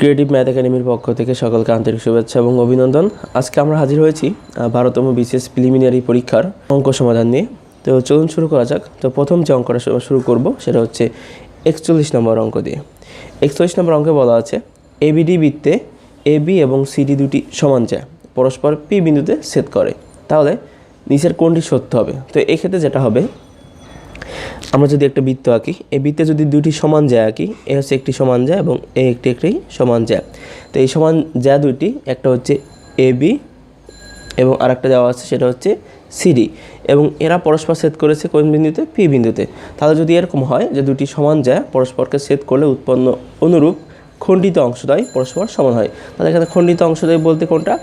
Creative math একাডেমির পক্ষ থেকে সকলকে আন্তরিক শুভেচ্ছা এবং অভিনন্দন। আজকে আমরা হাজির হয়েছি বারোতম বিসিএস প্রিলিমিনারি পরীক্ষার অঙ্ক সমাধান নিয়ে। তো চলুন শুরু করা যাক। তো প্রথম যে অঙ্কটা শুরু করব সেটা হচ্ছে একচল্লিশ নম্বর অঙ্ক দিয়ে। একচল্লিশ নম্বর অঙ্কে বলা আছে এবিডি বৃত্তে এবি এবং সিডি দুটি সমান যায়, পরস্পর পি বিন্দুতে ছেদ করে। তাহলে নিচের কোনটি সত্য হবে? তো এক্ষেত্রে যেটা হবে আমরা যদি একটা বৃত্ত আঁকি, এই বৃত্তে যদি দুটি সমান জ্যা আঁকি, এ হচ্ছে একটি সমান জ্যা এবং এ একটি একটি সমান জ্যা। তো এই সমান জ্যা দুইটি, একটা হচ্ছে এ, বি এবং আরেকটা দেওয়া আছে, সেটা হচ্ছে সিডি এবং এরা পরস্পর ছেদ করেছে কোন বিন্দুতে? পি বিন্দুতে। তাহলে যদি এরকম হয় যে দুটি সমান জ্যা পরস্পরকে ছেদ করলে উৎপন্ন অনুরূপ খণ্ডিত অংশদ্বয় পরস্পর সমান হয়। তাহলে এখানে খণ্ডিত অংশদ্বয় বলতে কোনটা?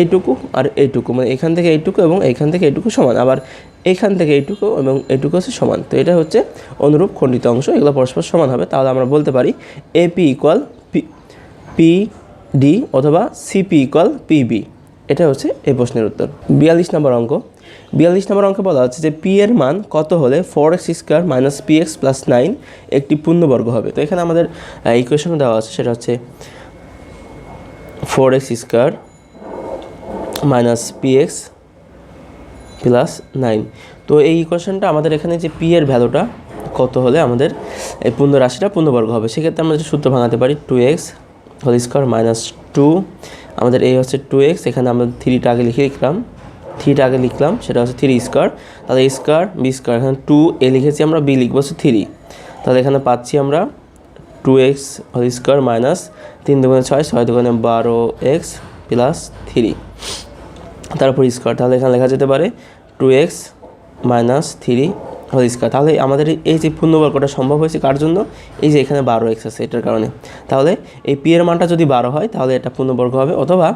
এইটুকু আর এইটুকু মানে এখান থেকে এইটুকু এবং এইখান থেকে এইটুকু সমান। আবার এইখান থেকে এইটুকু এবং এইটুকু হচ্ছে সমান। তো এটা হচ্ছে অনুরূপ খণ্ডিত অংশ, এগুলো পরস্পর সমান হবে। তাহলে আমরা বলতে পারি AP equal P P D অথবা সিপি ইকুয়াল পিবি এটা হচ্ছে এই প্রশ্নের উত্তর। বিয়াল্লিশ নম্বর অঙ্ক। বিয়াল্লিশ নম্বর অঙ্কে বলা হচ্ছে যে পি এর মান কত হলে four X square minus P X plus nine একটি পূর্ণবর্গ হবে। তো এখানে আমাদের ইকুয়েশন দেওয়া আছে, সেটা হচ্ছে four x square minus p x plus nine তো এই ইকুয়েশনটা আমাদের এখানে যে পি এর ভ্যালুটা কত হলে আমাদের এই পূর্ণ রাশিটা পূর্ণবর্গ হবে। সেক্ষেত্রে আমরা যে সূত্র ভাঙাতে পারি two x whole square minus two আমাদের এই হচ্ছে টু এক্স এখানে আমরা থ্রিটা আগে লিখে লিখলাম। থ্রিটা আগে লিখলাম, সেটা হচ্ছে থ্রি স্কোয়ার তাহলে স্কোয়ার বি স্কোয়ার এখানে টু এ লিখেছি আমরা বি লিখব হচ্ছে থ্রি তাহলে এখানে পাচ্ছি আমরা two x whole square minus তিন দুগুণে ছয় ছয় দুগুণে বারো এক্স প্লাস থ্রি তারপর স্কোয়ার তাহলে এখানে লেখা যেতে পারে two x minus three whole square তাহলে আমাদের এই যে পূর্ণবর্গটা সম্ভব হয়েছে কার জন্য? এই যে এখানে বারো এক্স আছে এটার কারণে। তাহলে এই পি এর মানটা যদি বারো হয়, তাহলে এটা পূর্ণবর্গ হবে। অথবা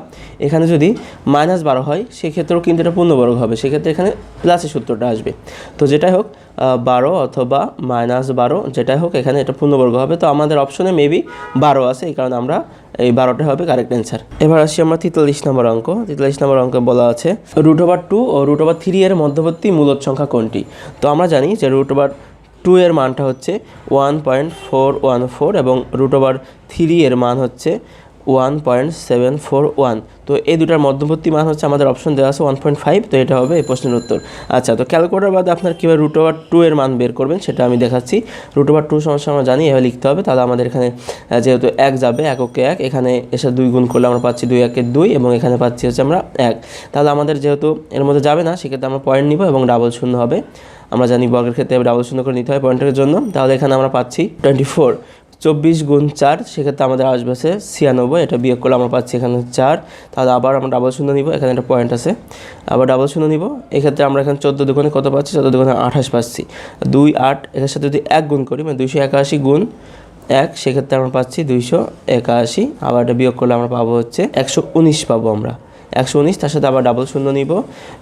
এখানে যদি মাইনাস বারো হয়, সেক্ষেত্রেও কিন্তু এটা পূর্ণবর্গ হবে। সেক্ষেত্রে এখানে প্লাসের সূত্রটা আসবে। তো যেটাই হোক বারো অথবা মাইনাস বারো, যেটাই হোক, এখানে এটা পূর্ণবর্গ হবে। তো আমাদের অপশনে মেবি বারো আছে, এই কারণে আমরা এই বারোটা হবে কারেক্ট অ্যান্সার এবার আসি আমরা তেতাল্লিশ নম্বর অঙ্ক। তেতাল্লিশ নম্বর অঙ্কে বলা আছে রুট ওভার টু ও রুট ওভার থ্রি এর মধ্যবর্তী মূলত সংখ্যা কোনটি? তো আমরা জানি যে রুট ওভার টু এর মানটা হচ্ছে one point four one four এবং রুট ওভার থ্রি এর মান হচ্ছে one point seven four one তো এই দুটার মধ্যবর্তী মান হচ্ছে আমাদের অপশন দেওয়া আছে ওয়ান পয়েন্ট ফাইভ তো এটা হবে এই প্রশ্নের উত্তর। আচ্ছা তো ক্যালকুলেটার বাদে আপনার কীভাবে রুট ওভার টু এর মান বের করবেন সেটা আমি দেখাচ্ছি। রুট ওভার টু সমস্যা আমরা জানি, এভাবে লিখতে হবে। তাহলে আমাদের এখানে যেহেতু এক যাবে, এককে এক, এখানে এসে দুই গুণ করলে আমরা পাচ্ছি দুই একের দুই এবং এখানে পাচ্ছি হচ্ছে আমরা এক। তাহলে আমাদের যেহেতু এর মধ্যে যাবে না, সেক্ষেত্রে আমরা পয়েন্ট নিব এবং ডাবল শূন্য হবে। আমরা জানি বর্গের ক্ষেত্রে ডাবল শূন্য করে নিতে হয় পয়েন্টের জন্য। তাহলে এখানে আমরা পাচ্ছি টোয়েন্টি ফোর চব্বিশ গুণ চার, সেক্ষেত্রে আমাদের আসবে হচ্ছে ছিয়ানব্বই, এটা বিয়োগ করলে আমরা পাচ্ছি এখানে চার। তাহলে আবার আমরা ডাবল শূন্য নিব, এখানে একটা পয়েন্ট আছে। আবার ডাবল শূন্য নিব, এক্ষেত্রে আমরা এখানে চোদ্দ দুগুণে কত পাচ্ছি? চোদ্দ দুগুণে আঠাশ পাচ্ছি। দুই আট এর সাথে যদি এক গুণ করি মানে দুইশো একাশি গুণ এক, সেক্ষেত্রে আমরা পাচ্ছি দুইশো একাশি। আবার এটা বিয়োগ করলে আমরা পাবো হচ্ছে একশো উনিশ পাবো আমরা। একশো উনিশ, তার সাথে আবার ডাবল শূন্য নিব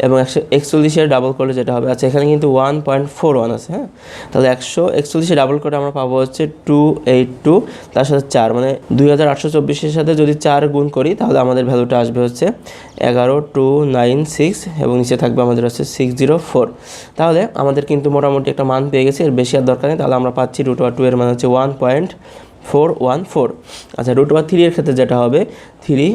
এবং একশো একচল্লিশের ডাবল করলে যেটা হবে আচ্ছা এখানে কিন্তু ওয়ান পয়েন্ট ফোর ওয়ান আছে হ্যাঁ? তাহলে একশো একচল্লিশে ডাবল করে আমরা পাবো হচ্ছে টু এইট টু তার সাথে চার মানে দুই হাজার আটশো চব্বিশের সাথে যদি চার গুণ করি, তাহলে আমাদের ভ্যালুটা আসবে হচ্ছে এগারো টু নাইন সিক্স এবং নিচে থাকবে আমাদের হচ্ছে সিক্স জিরো ফোর তাহলে আমাদের কিন্তু মোটামুটি একটা মান পেয়ে গেছে, এর বেশি আর দরকার নেই, তাহলে আমরা পাচ্ছি রুট ওয়ার টু এর মান হচ্ছে one point four one four আচ্ছা রুট ওয়ার থ্রি এর ক্ষেত্রে যেটা হবে থ্রি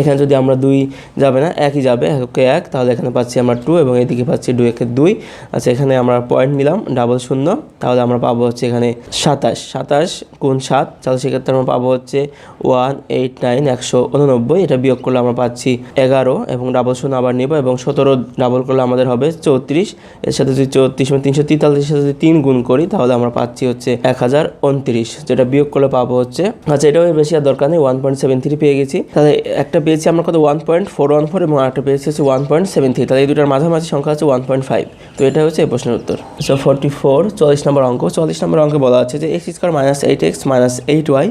এখানে যদি আমরা দুই যাবে না, একই যাবে একে এক, তাহলে এখানে পাচ্ছি আমরা টু এবং এদিকে পাচ্ছি দুই, একে দুই। আচ্ছা এখানে আমরা পয়েন্ট নিলাম ডাবল শূন্য, তাহলে আমরা পাবো হচ্ছে এখানে সাতাশ। সাতাশ গুণ সাত, তাহলে সেক্ষেত্রে আমরা পাবো হচ্ছে ওয়ান এইট নাইন একশো উননব্বই। এটা বিয়োগ করলে আমরা পাচ্ছি এগারো এবং ডাবল শূন্য আবার নেব এবং সতেরো ডাবল করলে আমাদের হবে চৌত্রিশ। এর সাথে যদি চৌত্রিশ মানে তিনশো তেতাল্লিশের সাথে যদি তিন গুণ করি, তাহলে আমরা পাচ্ছি হচ্ছে এক হাজার উনত্রিশ। যেটা বিয়োগ করলে পাবো হচ্ছে আচ্ছা এটাও বেশি আর দরকার নেই ওয়ান পয়েন্ট সেভেন থ্রি পেয়ে গেছি। তাহলে একটা পেয়েছি, আমরা কত? One point four one four এবং আরেকটা পেয়েছি হচ্ছে ওয়ান পয়েন্ট সেভেন থ্রি তাহলে এই দুটার মাঝামাঝি সংখ্যা হচ্ছে ওয়ান পয়েন্ট ফাইভ তো এটা হচ্ছে এই প্রশ্নের উত্তর। সো ফোরটি ফোর চল্লিশ নম্বর অঙ্ক। চল্লিশ নম্বর অঙ্কে বলা আছে যে x square minus eight x minus eight y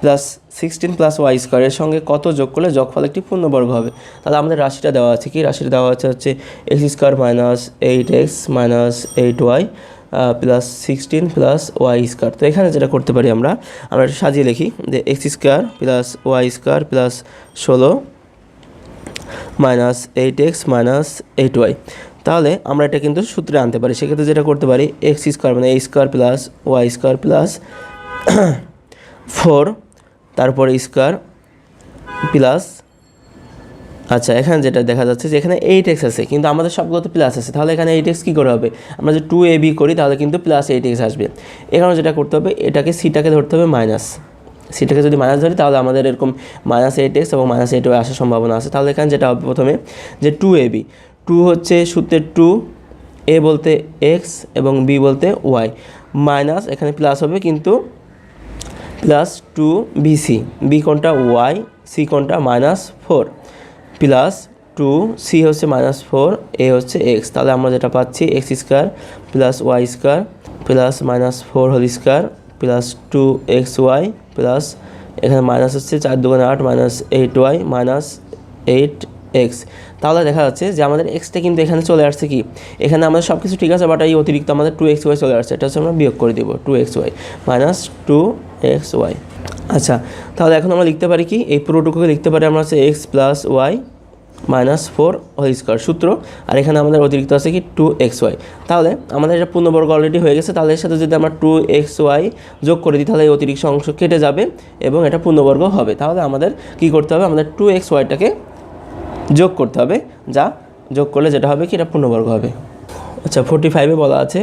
plus sixteen plus y স্কোয়ারের সঙ্গে কত যোগ করলে যোগফল একটি পূর্ণবর্গ হবে? তাহলে আমাদের রাশিটা দেওয়া আছে কি? রাশিটা দেওয়া আছে হচ্ছে x square minus eight x minus eight y plus sixteen plus y square তো এখানে যেটা করতে পারি আমরা আমরা এটা সাজিয়ে লিখি যে x square plus y square plus ষোলো minus eight x minus eight y তাহলে আমরা এটা কিন্তু সূত্রে আনতে পারি, সেক্ষেত্রে যেটা করতে পারি এক্স স্কোয়ার মানে A square plus y square plus four তারপরে স্কোয়ার প্লাস আচ্ছা এখানে যেটা দেখা যাচ্ছে যে এখানে এইট এক্স আছে, কিন্তু আমাদের সবগুলোতে প্লাস আছে। তাহলে এখানে এইট এক্স কী করে হবে? আমরা যে টু এ বি করি, তাহলে কিন্তু প্লাস এইট এক্স আসবে। এখানে যেটা করতে হবে, এটাকে সিটাকে ধরতে হবে মাইনাস সিটাকে যদি মাইনাস ধরি, তাহলে আমাদের এরকম মাইনাস এইট এক্স এবং মাইনাস এইট আসার সম্ভাবনা আছে। তাহলে এখানে যেটা হবে প্রথমে যে টু এ বি টু হচ্ছে সূত্রের টু এ বলতে এক্স এবং বি বলতে ওয়াই মাইনাস এখানে প্লাস হবে, কিন্তু প্লাস টু বিসি বি কোনটা ওয়াই সি কোনটা minus four plus two, C হচ্ছে মাইনাস ফোর এ হচ্ছে এক্স তাহলে আমরা যেটা পাচ্ছি x square plus y square plus minus four whole square plus two x y plus এখানে মাইনাস হচ্ছে চার দোকানে আট minus eight y minus eight x তাহলে দেখা যাচ্ছে যে আমাদের এক্সটা কিন্তু এখানে চলে আসছে কি? এখানে আমাদের সব কিছু ঠিক আছে বাট এই অতিরিক্ত আমাদের টু এক্স ওয়াই চলে আসছে। এটা হচ্ছে আমরা বিয়োগ করে দিব two x y minus two x y আচ্ছা তাহলে এখন আমরা লিখতে পারি কি? এই পুরোটুকুকে লিখতে পারি আমরা হচ্ছে x plus y minus four whole square সূত্র, আর এখানে আমাদের অতিরিক্ত আছে কি? টু এক্স ওয়াই তাহলে আমাদের এটা পূর্ণবর্গ অলরেডি হয়ে গেছে, তাহলে এর সাথে যদি আমরা টু এক্স ওয়াই যোগ করে দিই, তাহলে এই অতিরিক্ত অংশ কেটে যাবে এবং এটা পূর্ণবর্গ হবে। তাহলে আমাদের কি করতে হবে? আমাদের টু এক্স ওয়াইটাকে যোগ করতে হবে, যা যোগ করলে যেটা হবে কি? এটা পূর্ণবর্গ হবে। আচ্ছা ফোর্টি ফাইভে বলা আছে।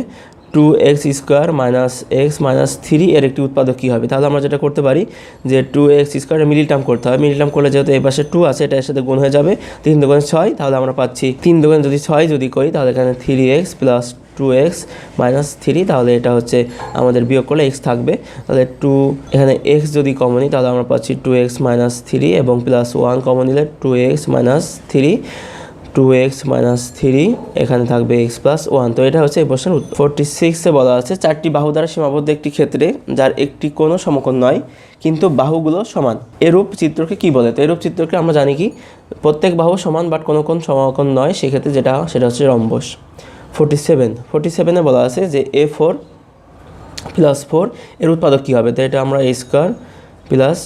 Two x square minus x minus three এর একটি উৎপাদক কী হবে? তাহলে আমরা যেটা করতে পারি যে two x square middle term করতে হবে। মিডিল টার্ম করলে যেহেতু এই পাশে টু আছে এটা এর সাথে গুণ হয়ে যাবে তিন দোকানে ছয়, তাহলে আমরা পাচ্ছি তিন দোকানে যদি ছয় যদি করি, তাহলে এখানে three x plus two x minus three তাহলে এটা হচ্ছে আমাদের বিয়োগ করলে এক্স থাকবে। তাহলে টু এখানে এক্স যদি কমন নিই তাহলে আমরা পাচ্ছি টু এক্স মাইনাস থ্রি এবং প্লাস ওয়ান কমন নিলে two x minus three two x minus three এখানে থাকবে এক্স প্লাস ওয়ান তো এটা হচ্ছে এই প্রশ্নের ফোরটি সিক্সে বলা আছে, চারটি বাহু দ্বারা সীমাবদ্ধ একটি ক্ষেত্রে, যার একটি কোনো সমকোণ নয়, কিন্তু বাহুগুলো সমান। এরূপ চিত্রকে কি বলে? তো এরূপ চিত্রকে আমরা জানি কি? প্রত্যেক বাহু সমান বাট কোনো কোন সমকোণ নয়, সেক্ষেত্রে যেটা, সেটা হচ্ছে রম্বস। ফোরটি সেভেন ফোরটি সেভেনে বলা আছে যে এ ফোর প্লাস ফোর এর উৎপাদক কী হবে? তো এটা আমরা A square plus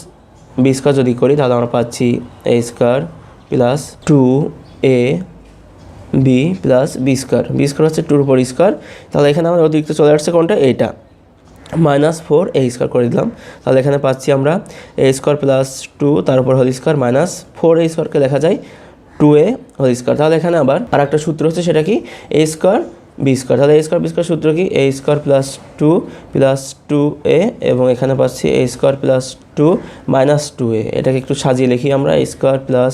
B square যদি করি, তাহলে আমরা পাচ্ছি A square plus two A B plus B square B square হচ্ছে টুর উপর স্কোয়ার তাহলে এখানে আমরা অতিরিক্ত চলে আসছে কোনটা? এইটা। মাইনাস ফোর এ স্কোয়ার করে দিলাম। তাহলে এখানে পাচ্ছি আমরা এ স্কোয়ার প্লাস টু তার উপর whole square minus four A স্কোয়ারকে লেখা যায় টু এ হোল স্কোয়ার তাহলে এখানে আবার আর একটা সূত্র হচ্ছে সেটা কি? এ স্কোয়ার বি স্কোয়ার তাহলে এ স্কোয়ার বি স্কোয়ার সূত্র কি? A square plus two plus two A এবং এখানে পাচ্ছি A square plus two minus two A এটাকে একটু সাজিয়ে লিখি আমরা। A square plus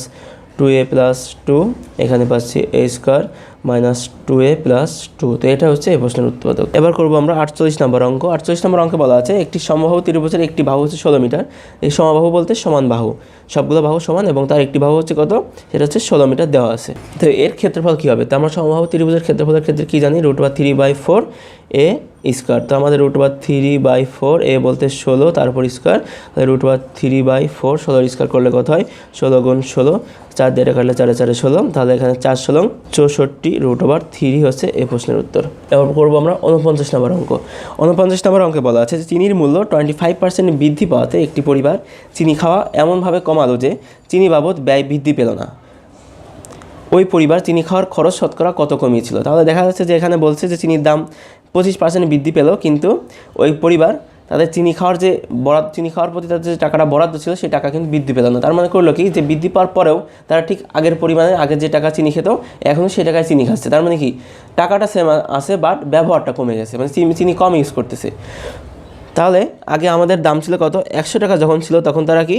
two A plus two এখানে পাচ্ছি A square minus two A plus two তো এটা হচ্ছে এই প্রশ্নের উৎপাদক। এবার করব আমরা আটচল্লিশ নম্বর অঙ্ক। আটচল্লিশ নম্বর অঙ্কে বলা আছে, একটি সমবাহু ত্রিভুজের একটি বাহু হচ্ছে ষোলো মিটার। এই সমবাহু বলতে সমান বাহু। সবগুলো বাহু সমান এবং তার একটি বাহু হচ্ছে কত? সেটা হচ্ছে ষোলো মিটার দেওয়া আছে। তো এর ক্ষেত্রফল কী হবে? তো আমরা সমবাহু ত্রিভুজের ক্ষেত্রফলের ক্ষেত্রে কী জানি? রুট বা three by four A square তো আমাদের রুট বা থ্রি বাই ফোর এ বলতে ষোলো, তারপর স্কোয়ার রুট বা থ্রি বাই ফোর ষোলোর স্কোয়ার করলে কত হয়? ষোলো গুণ ষোলো। চার দিয়ে কাটলে চারে চারে ষোলো। তাহলে এখানে চার ষোলো, চৌষট্টি রুট ওভার থ্রি হচ্ছে এই প্রশ্নের উত্তর। এবার করব আমরা উনপঞ্চাশ নম্বর অঙ্ক। উনপঞ্চাশ নম্বর অঙ্কে বলা আছে যে, চিনির মূল্য টোয়েন্টি ফাইভ পার্সেন্ট বৃদ্ধি পাওয়াতে একটি পরিবার চিনি খাওয়া এমনভাবে কমালো যে, চিনি বাবদ ব্যয় বৃদ্ধি পেল না। ওই পরিবার চিনি খাওয়ার খরচ শতকরা কত কমিয়েছিল? তাহলে দেখা যাচ্ছে যে এখানে বলছে যে, চিনির দাম পঁচিশ পার্সেন্ট বৃদ্ধি পেল, কিন্তু ওই পরিবার তাদের চিনি খাওয়ার যে বরাদ্দ চিনি খাওয়ার প্রতি তাদের যে টাকাটা বরাদ্দ ছিল, সেই টাকা কিন্তু বৃদ্ধি পেল না। তার মানে করল কি, যে বৃদ্ধি পাওয়ার পরেও তারা ঠিক আগের পরিমাণে আগের যে টাকা চিনি খেত, এখনও সেই টাকায় চিনি খাচ্ছে। তার মানে কি, টাকাটা সেম আছে বাট ব্যবহারটা কমে গেছে মানে চিনি চিনি কম ইউজ করতেছে। তাহলে আগে আমাদের দাম ছিল কত? একশো টাকা যখন ছিল, তখন তারা কি,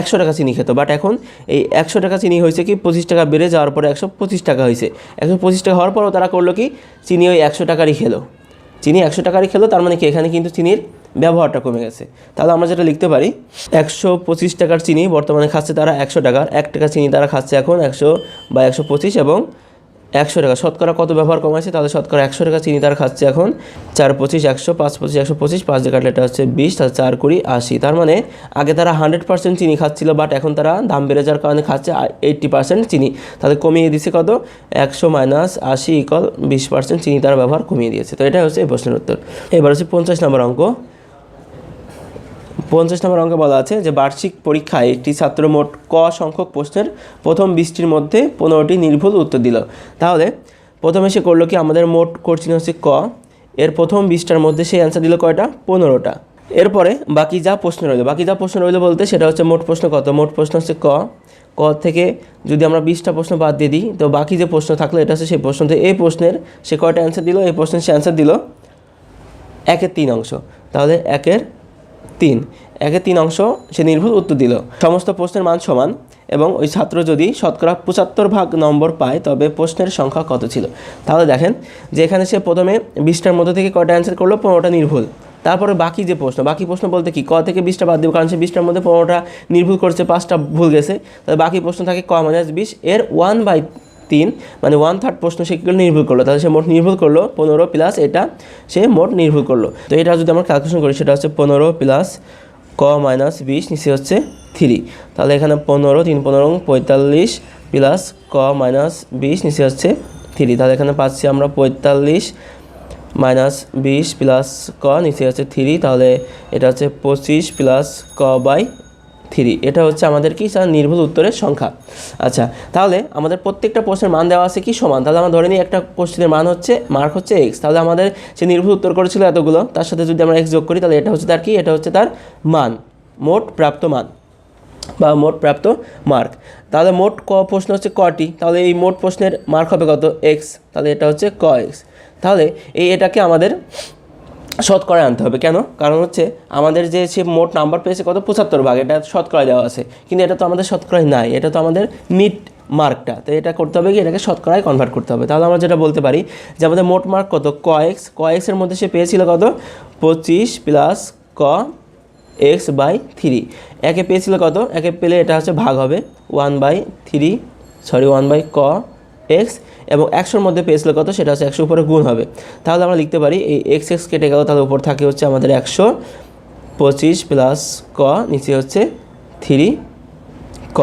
একশো টাকা চিনি খেত। বাট এখন এই একশো টাকা চিনি হয়েছে কি, পঁচিশ টাকা বেড়ে যাওয়ার পরে একশো পঁচিশ টাকা হয়েছে। একশো পঁচিশ টাকা হওয়ার পরও তারা করল কি, চিনি ওই একশো টাকারই খেলো। চিনি একশো টাকারই খেলো, তার মানে কি এখানে কিন্তু চিনির ব্যবহারটা কমে গেছে। তাহলে আমরা যেটা লিখতে পারি, একশো পঁচিশ টাকার চিনি বর্তমানে খাচ্ছে তারা একশো টাকার, এক টাকা চিনি তারা খাচ্ছে এখন একশো বা একশো পঁচিশ এবং একশো টাকা। শতকরা কত ব্যবহার কমাইছে তাদের শতকরা একশো টাকা চিনি তার খাচ্ছে এখন। চার পঁচিশ, একশো, পাঁচ পঁচিশ, একশো পঁচিশ, পাঁচ দিয়ে কাটলে এটা হচ্ছে বিশ তাহলে চার কুড়ি, আশি। তার মানে আগে তারা হান্ড্রেড পার্সেন্ট চিনি খাচ্ছিল বাট এখন তারা দাম বেড়ে যাওয়ার কারণে খাচ্ছে এইট্টি পার্সেন্ট চিনি। তাদের কমিয়ে দিচ্ছে কত? একশো মাইনাস আশি ইকল বিশ পার্সেন্ট চিনি তার ব্যবহার কমিয়ে দিয়েছে। তো এটা হচ্ছে এই প্রশ্নের উত্তর। এবার হচ্ছে পঞ্চাশ নম্বর অঙ্ক। পঞ্চাশ নম্বর অঙ্কে বলা আছে যে বার্ষিক পরীক্ষায় একটি ছাত্র মোট ক সংখ্যক প্রশ্নের প্রথম বিশটির মধ্যে পনেরোটি নির্ভুল উত্তর দিল। তাহলে প্রথমে সে করল কি, আমাদের মোট কোর্চিন হচ্ছে ক, এর প্রথম বিশটার মধ্যে সে অ্যান্সার দিল কয়টা? পনেরোটা। এরপরে বাকি যা প্রশ্ন রইল, বাকি যা প্রশ্ন রইল বলতে সেটা হচ্ছে মোট প্রশ্ন কত? মোট প্রশ্ন হচ্ছে ক। ক থেকে যদি আমরা বিশটা প্রশ্ন বাদ দিয়ে দিই, তো বাকি যে প্রশ্ন থাকল এটা হচ্ছে সেই প্রশ্ন। তো এই প্রশ্নের সে কয়টা অ্যান্সার দিল? এই প্রশ্নের সে অ্যান্সার দিল একের তিন অংশ। তাহলে একের তিন। একে তিন অংশ সে নির্ভুল উত্তর দিল। সমস্ত প্রশ্নের মান সমান এবং ওই ছাত্র যদি শতকরা পঁচাত্তর ভাগ নম্বর পায়, তবে প্রশ্নের সংখ্যা কত ছিল? তাহলে দেখেন যে এখানে সে প্রথমে বিশটার মধ্যে থেকে কয়টা অ্যান্সার করল? পনেরোটা নির্ভুল। তারপরে বাকি যে প্রশ্ন, বাকি প্রশ্ন বলতে কি? ক থেকে বিশটা বাদ দেবো, কারণ সে বিশটার মধ্যে পনেরোটা নির্ভুল করছে, পাঁচটা ভুল গেছে। তাহলে বাকি প্রশ্ন থাকে ক মাইনাস বিশ। এর ওয়ান বাই তিন মানে ওয়ান থার্ড প্রশ্ন সে নির্ভুল করল। তাহলে সে মোট নির্ভুল করল পনেরো প্লাস এটা সে মোট নির্ভুল করল। তো এটা যদি আমরা ক্যালকুলেশন করি, সেটা হচ্ছে পনেরো প্লাস ক মাইনাস বিশ, নিচে হচ্ছে থ্রি তাহলে এখানে পনেরো, তিন, পনেরো পঁয়তাল্লিশ প্লাস ক মাইনাস বিশ, নিচে হচ্ছে থ্রি তাহলে এখানে পাচ্ছি আমরা পঁয়তাল্লিশ মাইনাস বিশ প্লাস ক, নিচে হচ্ছে থ্রি তাহলে এটা হচ্ছে পঁচিশ প্লাস ক বাই থ্রি, এটা হচ্ছে আমাদের কি? নির্ভুল উত্তরের সংখ্যা। আচ্ছা তাহলে আমাদের প্রত্যেকটা প্রশ্নের মান দেওয়া আছে কি? সমান। তাহলে আমরা ধরে নিই একটা প্রশ্নের মান হচ্ছে মার্ক হচ্ছে এক্স তাহলে আমাদের সে নির্ভুল উত্তর করেছিল এতগুলো, তার সাথে যদি আমরা এক্স যোগ করি, তাহলে এটা হচ্ছে তার কি? এটা হচ্ছে তার মান, মোট প্রাপ্ত মান বা মোট প্রাপ্ত মার্ক তাহলে মোট ক প্রশ্ন হচ্ছে কটি? তাহলে এই মোট প্রশ্নের মার্ক হবে কত? এক্স তাহলে এটা হচ্ছে ক এক্স তাহলে এই এটাকে আমাদের শতকরা আনতে হবে। কেন? কারণ হচ্ছে আমাদের যে সে মোট নাম্বার পেয়েছে কত? পঁচাত্তর ভাগ। এটা শতকরা দেওয়া আছে। কিন্তু এটা তো আমাদের শতকরায় নাই। এটা তো আমাদের মিড মার্কটা তো এটা করতে হবে কি? এটাকে শতকরায় কনভার্ট করতে হবে। তাহলে আমরা যেটা বলতে পারি যে আমাদের মোট মার্ক কত? ক এক্স ক এক্সের মধ্যে সে পেয়েছিল কত? পঁচিশ প্লাস ক এক্স বাই থ্রি একে পেয়েছিল কত? একে পেলে এটা হচ্ছে ভাগ হবে one by three sorry one by ক এক্স এবং একশোর মধ্যে পেয়েছিল কত? সেটা হচ্ছে একশো উপরে গুণ হবে। তাহলে আমরা লিখতে পারি এই এক্স এক্স কেটে গেল, তাহলে উপর থাকে হচ্ছে আমাদের একশো পঁচিশ প্লাস ক, নিচে হচ্ছে থ্রি ক।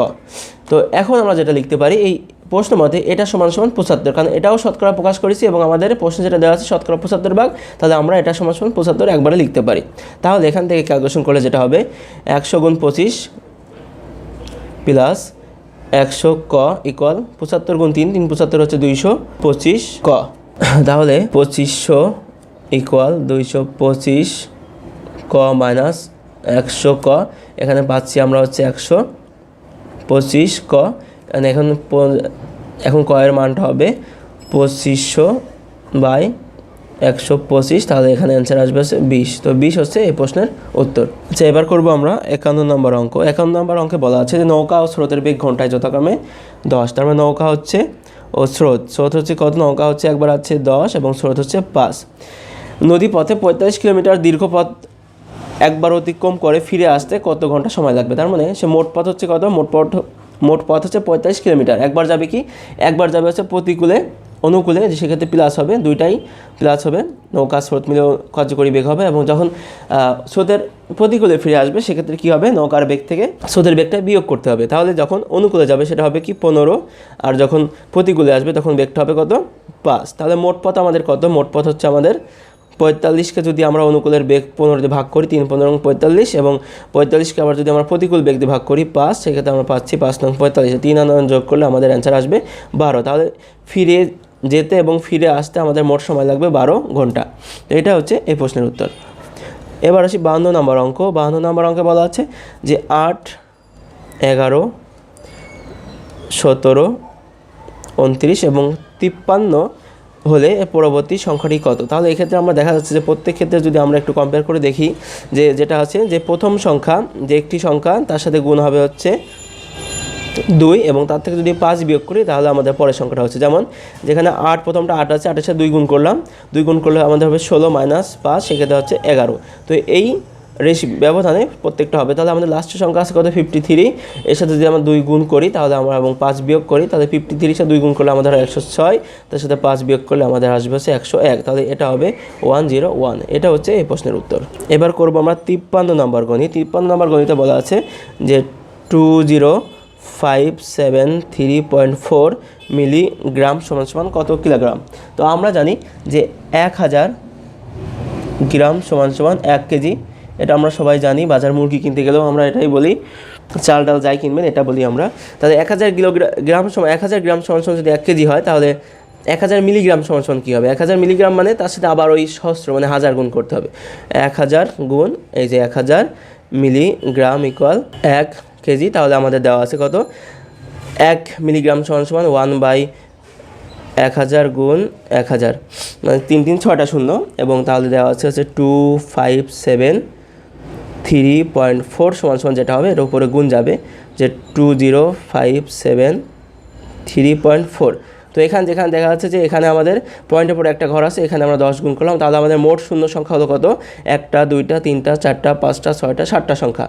তো এখন আমরা যেটা লিখতে পারি, এই প্রশ্ন মতে এটা সমান সমান পঁচাত্তর, কারণ এটাও শতকরা প্রকাশ করেছি এবং আমাদের প্রশ্ন যেটা দেওয়া আছে শতকরা পঁচাত্তর ভাগ, তাহলে আমরা এটা সমান সমান পঁচাত্তর একবারে লিখতে পারি। তাহলে এখান থেকে ক্যালকুলেশন করলে যেটা হবে, একশো গুণ পঁচিশ প্লাস একশো ক ইকল পঁচাত্তর গুণ তিন তিন পঁচাত্তর হচ্ছে দুইশো পঁচিশ ক। তাহলে পঁচিশশো ইকুয়াল দুইশো পঁচিশ ক মাইনাস একশো ক। এখানে পাচ্ছি আমরা হচ্ছে একশো পঁচিশ ক। এখন এখন কয়ের মানটা হবে পঁচিশশো বাই একশো পঁচিশ, তাহলে এখানে অ্যান্সার আসবে হচ্ছে বিশ। তো বিশ হচ্ছে এই প্রশ্নের উত্তর। আচ্ছা এবার করব আমরা একান্ন নম্বর অঙ্ক। একান্ন নম্বর অঙ্কে বলা আছে যে নৌকা ও স্রোতের বেগ ঘন্টায় যথাক্রমে দশ। তার মানে নৌকা হচ্ছে ও স্রোত। স্রোত হচ্ছে কত? নৌকা হচ্ছে একবার আছে দশ এবং স্রোত হচ্ছে পাঁচ। নদী পথে পঁয়তাল্লিশ কিলোমিটার দীর্ঘ পথ একবার অতিক্রম করে ফিরে আসতে কত ঘণ্টা সময় লাগবে? তার মানে সে মোট পথ হচ্ছে কত? মোট পথ মোট পথ হচ্ছে পঁয়তাল্লিশ কিলোমিটার। একবার যাবে কি? একবার যাবে হচ্ছে প্রতিকূলে অনুকূলে সেক্ষেত্রে প্লাস হবে, দুইটাই প্লাস হবে। নৌকা, স্রোত মিলেও কার্যকরী বেগ হবে এবং যখন স্রোতের প্রতিকূলে ফিরে আসবে, সেক্ষেত্রে কী হবে? নৌকার বেগ থেকে স্রোতের বেগটা বিয়োগ করতে হবে। তাহলে যখন অনুকূলে যাবে, সেটা হবে কি? পনেরো। আর যখন প্রতিকূলে আসবে, তখন বেগটা হবে কত? পাঁচ। তাহলে মোট পথ আমাদের কত? মোট পথ হচ্ছে আমাদের পঁয়তাল্লিশকে যদি আমরা অনুকূলের বেগ পনেরো দিয়ে ভাগ করি, তিন, পনেরো নং পঁয়তাল্লিশ এবং পঁয়তাল্লিশকে আবার যদি আমরা প্রতিকূল বেগ দিয়ে ভাগ করি, পাঁচ, সেক্ষেত্রে আমরা পাচ্ছি পাঁচ নং পঁয়তাল্লিশ। তিন আনয়ন যোগ করলে আমাদের অ্যান্সার আসবে বারো। তাহলে ফিরে যেতে এবং ফিরে আসতে আমাদের মোট সময় লাগবে বারো ঘণ্টা। তো এটা হচ্ছে এই প্রশ্নের উত্তর। এবার আসি বাহান্ন নম্বর অঙ্ক। বাহান্ন নম্বর অঙ্কে বলা আছে যে আট, এগারো, সতেরো, উনত্রিশ এবং তিপ্পান্ন হলে পরবর্তী সংখ্যাটি কত? তাহলে এক্ষেত্রে আমরা দেখা যাচ্ছে যে প্রত্যেক ক্ষেত্রে যদি আমরা একটু কম্পেয়ার করে দেখি যে যেটা আছে যে প্রথম সংখ্যা, যে একটি সংখ্যা তার সাথে গুণ হবে হচ্ছে দুই এবং তার থেকে যদি পাঁচ বিয়োগ করি, তাহলে আমাদের পরের সংখ্যাটা হচ্ছে যেমন যেখানে আট প্রথমটা আট আছে, আটের সাথে দুই গুণ করলাম। দুই গুণ করলে আমাদের হবে ষোলো মাইনাস পাঁচ, সেক্ষেত্রে হচ্ছে এগারো। তো এই রেশি ব্যবধানে প্রত্যেকটা হবে। তাহলে আমাদের লাস্টের সংখ্যা আছে কত? ফিফটি থ্রি এর সাথে যদি আমরা দুই গুণ করি, তাহলে আমরা এবং পাঁচ বিয়োগ করি, তাহলে ফিফটি থ্রির সাথে দুই গুণ করলে আমাদের একশো ছয়। তার সাথে পাঁচ বিয়োগ করলে আমাদের আসবে হচ্ছে একশো এক। তাহলে এটা হবে ওয়ান জিরো ওয়ান এটা হচ্ছে এই প্রশ্নের উত্তর। এবার করব আমরা তিপ্পান্ন নম্বর গণিত। তিপ্পান্ন নম্বর গণিতে বলা আছে যে two zero five seven three point four milligram সমান সমান কত কিলোগ্রাম? তো আমরা জানি যে এক হাজার গ্রাম সমান সমান এক কেজি। এটা আমরা সবাই জানি, বাজার মুরগি কিনতে গেলেও আমরা এটাই বলি। চাল ডাল যাই কিনবেন, এটা বলি আমরা। তাহলে এক হাজার কিলোগ্রাম সমান এক হাজার গ্রাম সমান সমান যদি এক কেজি হয়, তাহলে এক হাজার মিলিগ্রাম সমান সমান কী হবে? এক হাজার মিলিগ্রাম মানে তার সাথে আবার ওই সহস্র মানে হাজার গুণ করতে হবে। এক হাজার গুণ, এই যে এক হাজার মিলিগ্রাম ইকুয়াল এক কেজি, তাহলে আমাদের দেওয়া আছে কত? এক মিলিগ্রাম সমান সমান ওয়ান বাই এক হাজার গুণ এক হাজার। মানে তিন তিন ছটা শূন্য, এবং তাহলে দেওয়া আছে হচ্ছে two five seven three point four সমান সমান যেটা হবে, এর উপরে গুণ যাবে যে two zero five seven three point four তো এখানে যেখানে দেখা যাচ্ছে যে এখানে আমাদের পয়েন্টের পরে একটা ঘর আছে, এখানে আমরা দশ গুণ করলাম। তাহলে আমাদের মোট শূন্য সংখ্যা হলো কত? একটা, দুইটা, তিনটা, চারটা, পাঁচটা, ছয়টা, সাতটা সংখ্যা।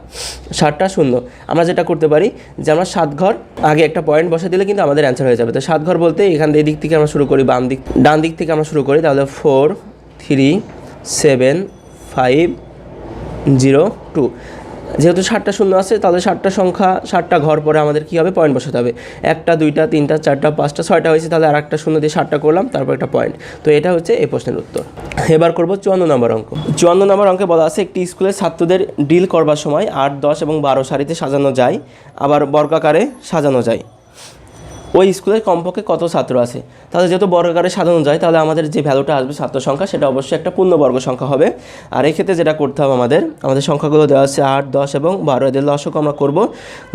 সাতটা শূন্য। আমরা যেটা করতে পারি যে আমরা সাত ঘর আগে একটা পয়েন্ট বসে দিলে কিন্তু আমাদের অ্যান্সার হয়ে যাবে। তো সাত ঘর বলতে এখান থেকে দিক থেকে আমরা শুরু করি, বাম দিক, ডান দিক থেকে আমরা শুরু করি। তাহলে four three seven five zero two যেহেতু ষাটটা শূন্য আছে, তাহলে ষাটটা সংখ্যা ষাটটা ঘর পরে আমাদের কী হবে? পয়েন্ট বসাতে হবে। একটা, দুইটা, তিনটা, চারটা, পাঁচটা, ছয়টা হয়েছে, তাহলে আর একটা শূন্য দিয়ে ষাটটা করলাম, তারপর একটা পয়েন্ট তো এটা হচ্ছে এই প্রশ্নের উত্তর। এবার করব চুয়ান্ন নম্বর অঙ্ক। চুয়ান্ন নম্বর অঙ্কে বলা আছে, একটি স্কুলের ছাত্রদের ডিল করবার সময় আট, দশ এবং বারো সারিতে সাজানো যায়, আবার বর্গাকারে সাজানো যায়। ওই স্কুলের কমপক্ষে কত ছাত্র আছে? তাহলে যেহেতু বর্গাকারে সাজানো যায়, তাহলে আমাদের যে ভ্যালুটা আসবে ছাত্র সংখ্যা, সেটা অবশ্যই একটা পূর্ণবর্গ সংখ্যা হবে। আর এই ক্ষেত্রে যেটা করতে হবে আমাদের আমাদের সংখ্যাগুলো দেওয়া আছে আট, দশ এবং বারো। এদের লসক আমরা করব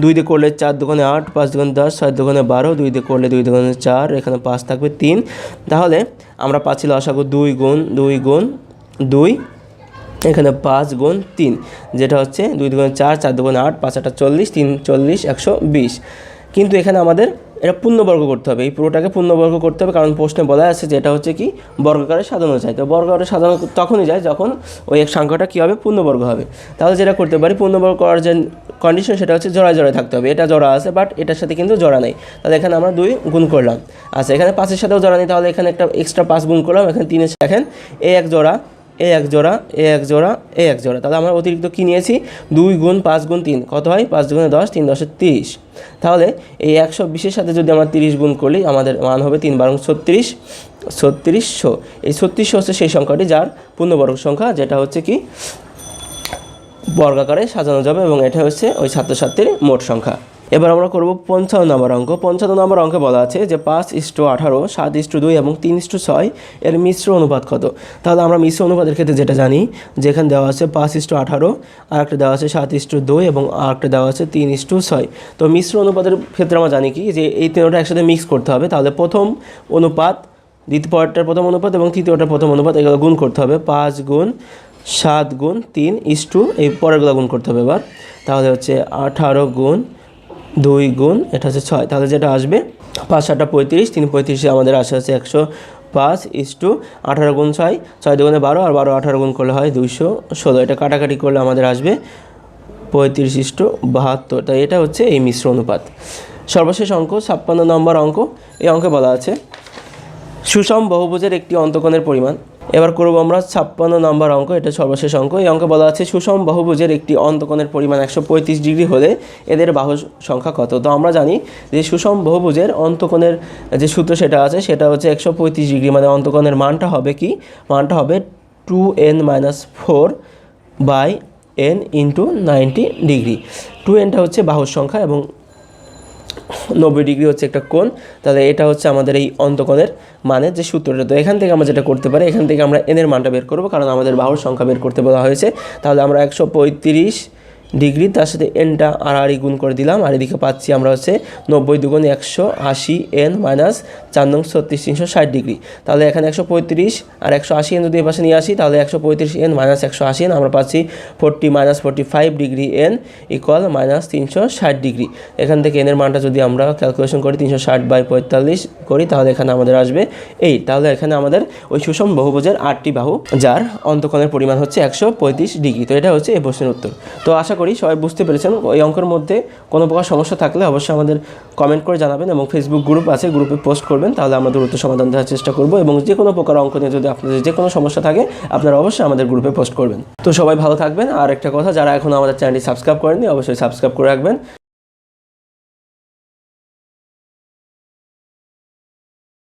দুই দিয়ে করলে চার দোকানে আট, পাঁচ দোকানে দশ, ছয় দোকানে বারো, দুই দিয়ে করলে দুই দোকানে চার, এখানে পাঁচ থাকবে তিন। তাহলে আমরা পাচ্ছি লসাগু দুই গুণ দুই গুণ, দুই, এখানে পাঁচ গুণ তিন, যেটা হচ্ছে দুই দুগুণে চার চার দুগুণে আট, পাঁচ আটটা চল্লিশ, তিন চল্লিশ, একশো বিশ। কিন্তু এখানে আমাদের এটা পূর্ণবর্গ করতে হবে। এই পুরোটাকে পূর্ণবর্গ করতে হবে, কারণ প্রশ্নে বলা আছে যে এটা হচ্ছে কি, বর্গাকারে সাজানো যায়। তো বর্গাকারে সাজানো তখনই যায় যখন ওই এক সংখ্যাটা কী হবে? পূর্ণবর্গ হবে। তাহলে যেটা করতে পারি, পূর্ণবর্গ করার যে কন্ডিশন সেটা হচ্ছে জোড়ায় জোড়ায় থাকতে হবে। এটা জোড়া আছে বাট এটার সাথে কিন্তু জোড়া নেই। তাহলে এখানে আমরা দুই গুণ করলাম। আচ্ছা এখানে পাঁচের সাথেও জোড়া নেই, তাহলে এখানে একটা এক্সট্রা পাঁচ গুণ করলাম। এখানে তিনের দেখেন, এ এক জোড়া এ এক জোড়া, এ এক জোড়া, এ এক জোড়া। তাহলে আমরা অতিরিক্ত কী নিয়েছি? দুই গুণ পাঁচ গুণ তিন। কত হয়? পাঁচ দুগুণে দশ, তিন দশে তিরিশ। তাহলে এই একশো বিশের সাথে যদি আমরা তিরিশ গুণ করলি আমাদের মান হবে তিন বারং ছত্রিশ, ছত্রিশশো। এই ছত্রিশশো হচ্ছে সেই সংখ্যাটি যার পূর্ণবর্গ সংখ্যা, যেটা হচ্ছে কি? বর্গাকারে সাজানো যাবে এবং এটা হচ্ছে ওই ছাত্রছাত্রীর মোট সংখ্যা। এবার আমরা করব পঞ্চান্ন নম্বর অঙ্ক। পঞ্চান্ন নম্বর অঙ্কে বলা আছে যে পাঁচ ইস্টু আঠারো, সাত ইস্টু দুই এবং তিন ইস্টু ছয় এর মিশ্র অনুপাত কত? তাহলে আমরা মিশ্র অনুপাতের ক্ষেত্রে যেটা জানি, যেখানে দেওয়া আছে পাঁচ ইস্টু আঠারো আর একটা দেওয়া আছে সাত ইস্টু দুই এবং আর একটা দেওয়া আছে তিন ইস্টু ছয়। তো মিশ্র অনুপাতের ক্ষেত্রে আমরা জানি কি, যে এই তিনটা একসাথে মিক্স করতে হবে, তাহলে প্রথম অনুপাত, দ্বিতীয় পরেরটার প্রথম অনুপাত এবং তৃতীয়টার প্রথম অনুপাত এগুলো গুণ করতে হবে। পাঁচ গুণ সাত গুণ তিন ইস্টু এই পরেরগুলো গুণ করতে হবে এবার। তাহলে হচ্ছে আঠারো গুণ দুই গুণ, এটা হচ্ছে ছয়। তাহলে যেটা আসবে? পাঁচ, সাতটা, পঁয়ত্রিশ। তিন, পঁয়ত্রিশে আমাদের আসে হচ্ছে একশো পাঁচ ইস্টু আঠারো গুণ ছয়। ছয় দুগুণে বারো, আর বারো আঠারো গুণ করলে হয় দুইশো ষোলো। এটা কাটাকাটি করলে আমাদের আসবে পঁয়ত্রিশ ইস্টু বাহাত্তর। তাই এটা হচ্ছে এই মিশ্র অনুপাত। সর্বশেষ অঙ্ক, ছাপ্পান্ন নম্বর অঙ্ক। এই অঙ্কে বলা আছে, সুষম বহুভুজের একটি অন্তকোণের পরিমাণ এবার করব আমরা ছাপ্পান্ন নম্বর অঙ্ক, এটা সর্বশেষ অঙ্ক। এই অঙ্কে বলা আছে, সুষম বহুভুজের একটি অন্তকোণের পরিমাণ একশো পঁয়ত্রিশ ডিগ্রি হলে এদের বাহু সংখ্যা কত? তো আমরা জানি যে সুষম বহুভুজের অন্তকোণের যে সূত্র সেটা আছে, সেটা হচ্ছে একশো পঁয়ত্রিশ ডিগ্রি। মানে অন্তকোণের মানটা হবে কি? মানটা হবে two N minus four by N into ninety degree. Two এনটা হচ্ছে বাহুর সংখ্যা এবং নব্বই ডিগ্রি হচ্ছে একটা কোণ। তাহলে এটা হচ্ছে আমাদের এই অন্তকোণের মানের যে সূত্রটা, তো এখান থেকে আমরা যেটা করতে পারি, এখান থেকে আমরা এনের মানটা বের করব, কারণ আমাদের বাহুর সংখ্যা বের করতে বলা হয়েছে। তাহলে আমরা একশো পঁয়ত্রিশ ডিগ্রি, তার সাথে এনটা আর আড়ি গুণ করে দিলাম। আর এদিকে পাচ্ছি আমরা হচ্ছে নব্বই দুগুণ একশো আশি এন মাইনাস চার নং ছত্রিশ তিনশো ষাট ডিগ্রি। তাহলে এখানে একশো পঁয়ত্রিশ আর একশো আশি এন যদি এ পাশে নিয়ে আসি, তাহলে একশো পঁয়ত্রিশ এন মাইনাস একশো আশি এন আমরা পাচ্ছি forty minus forty five degree N equal minus তিনশো ষাট ডিগ্রি। এখান থেকে এনের মানটা যদি আমরা ক্যালকুলেশন করি, তিনশো ষাট বাই পঁয়তাল্লিশ করি, তাহলে এখানে আমাদের আসবে এই তাহলে এখানে আমাদের ওই সুষম বহুভুজের আটটি বাহু, যার অন্তকোণের পরিমাণ হচ্ছে একশো পঁয়ত্রিশ ডিগ্রি। তো এটা হচ্ছে এই প্রশ্নের উত্তর। তো আশা করি, সবাই বুঝতে পেরেছেন। ওই অঙ্কের মধ্যে কোনো প্রকার সমস্যা থাকলে অবশ্যই আমাদের কমেন্ট করে জানাবেন এবং ফেসবুক গ্রুপ আছে গ্রুপে পোস্ট করবেন, তাহলে আমরা দ্রুত সমাধান দেওয়ার চেষ্টা করব এবং যে কোনো প্রকার অঙ্ক নিয়ে যদি আপনাদের যে কোনো সমস্যা থাকে, আপনারা অবশ্যই আমাদের গ্রুপে পোস্ট করবেন। তো সবাই ভালো থাকবেন। আর একটা কথা, যারা এখন আমাদের চ্যানেলটি সাবস্ক্রাইব করেননি, অবশ্যই সাবস্ক্রাইব করে রাখবেন।